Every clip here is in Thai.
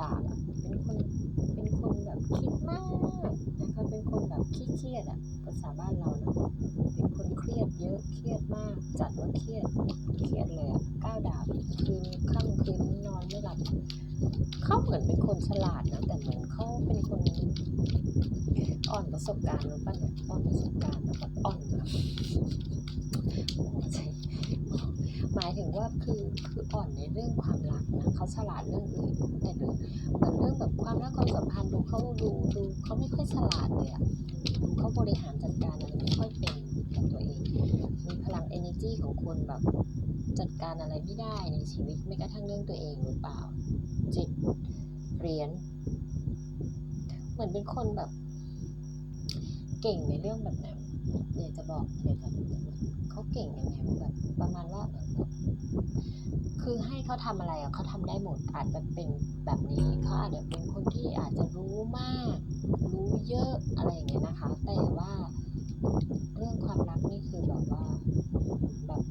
ดาบอะเป็นคนเป็นคนแบบคิดมากนะคะเป็นคนแบบขี้เครียดอะภาษาบ้านเราเนาะเป็นคนเครียดเยอะเครียดมาก จัดว่าเครียดเครียดเลยอะก้าวดาบคืนค่ำคืนนอนไม่หลับเขาเหมือนเป็นคนฉลาดนะแต่เหมือนเขาเป็นคนอ่อนประสบการณ์หรือเปล่าเนี่ยอ่อนประสบการณ์นะแบบอ่อนนะหมายถึงว่าคือคืออ่อนในเรื่องความ นะเขาฉลาดเรื่องอื่นแต่เรื่องเหมือนเรื่องแบบความรักความสัมพันธ์ดูเขาดูดูเขาไม่ค่อยฉลาดเลยอะดูเขาบริหารจัดการอะไรไม่ค่อยเป็นกับตัวเองมีพลัง energy ของคนแบบจัดการอะไรไม่ได้ในชีวิตไม่กระทั่งเรื่องตัวเองหรือเปล่าจิตเรียญเหมือนเป็นคนแบบเก่งในเรื่องแบบไหนอยากจะบอกอยากจะเขาเก่งยังไงแบบประมาณว่าแบบ คือให้เขาทำอะไรอะเขาทำได้หมดอาจจะเป็นแบบนี้เขาอาจจะเป็นคนที่อาจจะรู้มาก รู้เยอะอะไรอย่างเงี้ยนะคะ แต่ว่าเรื่องความรักนี่คือแบบว่าแบบ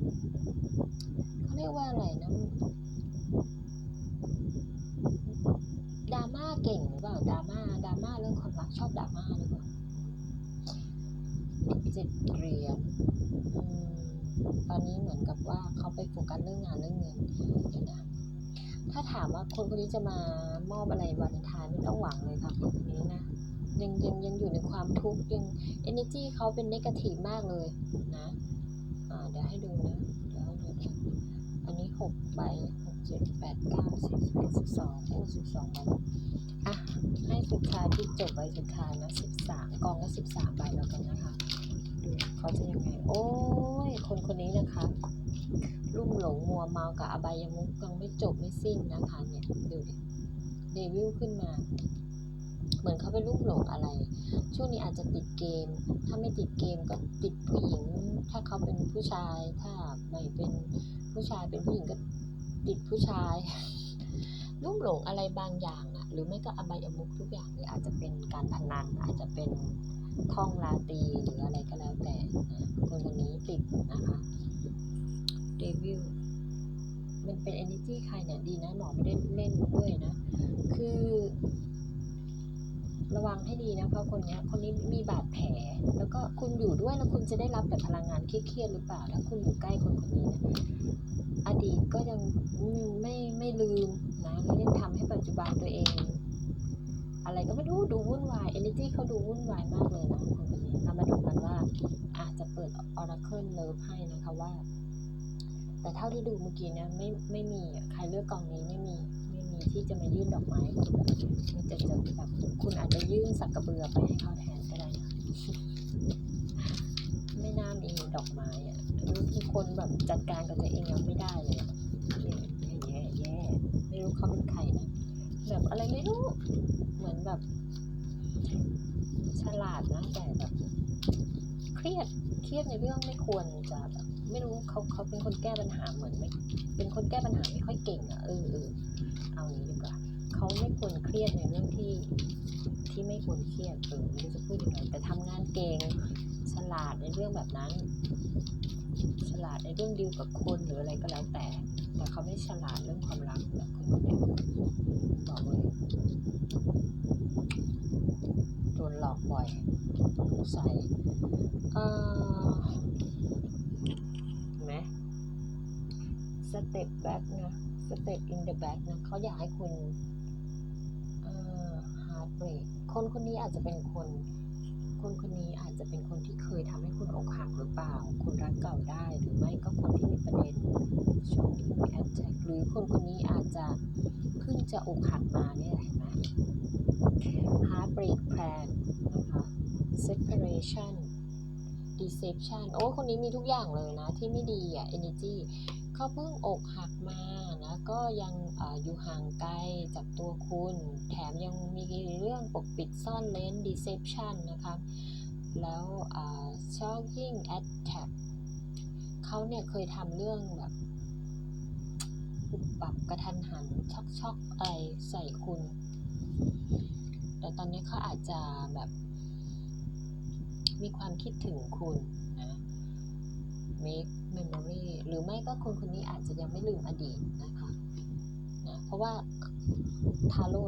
เขาเรียกว่าอะไรนะดราม่าเก่งหรือเปล่าดราม่าดราม่าเรื่องความรักชอบดราม่าหรือเปล่าเจิตเหรียญอืม ตอนนี้เหมือนกับว่าเขาไปโฟกัสเรื่องงานเรื่องเงินเดี๋ยวนะถ้าถามว่าคนคนนี้จะมามอบอะไรวาเลนไทน์ไม่ต้องหวังเลยค่ะคนคนนี้นะยังยังยังอยู่ในความทุกข์ยัง energy เขาเป็น negative มากเลยนะอ่าเดี๋ยวให้ดูนะเดี๋ยวให้ดูนะอันนี้หกใบหกเจ็ดแปดเก้าสิบสิบเอ็ดสิบสองโอ้สิบสองใบอะให้สุดท้ายที่จบใบสุดท้ายนะสิบสามกองละสิบสามใบแล้วกันนะคะดูเขาจะยังไงโอ้ ยคนคนนี้นะคะลุ่มหลงมัวเมากับอบายมุกยังไม่จบไม่สิ้นนะคะเนี่ยดูดิเดวิลขึ้นมา เหมือนเขาไปลุ่มหลงอะไร ช่วงนี้อาจจะติดเกม ถ้าไม่ติดเกมก็ติดผู้หญิง ถ้าเขาเป็นผู้ชาย ถ้าไม่เป็นผู้ชายเป็นผู้หญิงก็ติดผู้ชายลุ่มหลงอะไรบางอย่างอะหรือไม่ก็อบายมุกทุกอย่างเลยอาจจะเป็นการพนันอาจจะเป็น ท่องลาตรีหรืออะไรก็แล้วแต่คนคนนี้ติดนะคะเดวิลมันเป็น energy ใครเนี่ยดีนะหมอไม่ได้เล่นด้วยนะ คือ ระวังให้ดีนะเพราะคนนี้คนนี้มีบาดแผล แล้วก็คุณอยู่ด้วยแล้วคุณจะได้รับแต่พลังงานเครียดหรือเปล่าถ้าคุณอยู่ใกล้คนคนนี้นะอดีตก็ยังไม่ไม่ไม่ลืมนะไม่ได้ทำให้ปัจจุบันตัวเอง อะไรก็ไม่รู้ดูวุ่นวาย energy เขาดูวุ่นวายมาก oracle love ให้นะคะว่า แต่เท่าที่ดูเมื่อกี้เนี่ยไม่ไม่มีใครเลือกกองนี้ไม่มีไม่มีที่จะมายื่นดอกไม้คุณอะมีแต่จะแบบคุณอาจจะยื่นสักกระเบือไปให้เขาแทนก็ได้นะไม่น่ามีดอกไม้อะมีคนแบบจัดการกับตัวเองยังไม่ได้เลยแย่แย่แย่ไม่รู้เขาเป็นใครนะแบบอะไรไม่รู้ เหมือนแบบ ฉลาดนะแต่แบบ รียด เครียดในเรื่องไม่ควรจะแบบไม่รู้เขาเขาเป็นคนแก้ปัญหาเหมือนไม่เป็นคนแก้ปัญหาไม่ค่อยเก่งอะเออเออเอางี้ดีกว่าเขาไม่ควรเครียดในเรื่องที่ที่ไม่ควรเครียดเออไม่รู้จะพูดยังไงแต่ทำงานเก่งฉลาดในเรื่องแบบนั้น ฉลาดในเรื่องดีลกับคนหรืออะไรก็แล้วแต่ แต่เขาไม่ฉลาดเรื่องความรักแบบคนคนนี้บอกเลยโดนหลอกบ่อย สงสัยเอ่อเห็นไหมสเต็ปแบ็กนะสเต็ปอินเดอะแบ็กนะเขาอยากให้คุณเอ่อฮาร์ดเบรกคนคนนี้อาจจะเป็นคน คนคนนี้อาจจะเป็นคนที่เคยทำให้คุณอกหักหรือเปล่าคุณรักเก่าได้หรือไม่ก็คนที่มีประเด็นช่วงนี้แอดแท็กหรือคนคนนี้อาจจะเพิ่งจะอกหักมาเนี่ยเห็นไหม heartbreak plan นะคะ separation deception โอ้คนนี้มีทุกอย่างเลยนะ ที่ไม่ดีอะ energy เขาเพิ่งอกหักมานะก็ยังออยู่ห่างไกลจากตัวคุณ แถมยังมีเรื่องปกปิดซ่อนเลน deception นะคะแล้ว shocking attack เขาเนี่ยเคยทำเรื่องแบบปุบปับกระทันหันช็อกช็อกอะไรใส่คุณ แต่ตอนนี้เขาอาจจะแบบ มีความคิดถึงคุณนะ make memory หรือไม่ก็คนคนนี้อาจจะยังไม่ลืมอดีตนะคะนะเพราะว่าทาโร่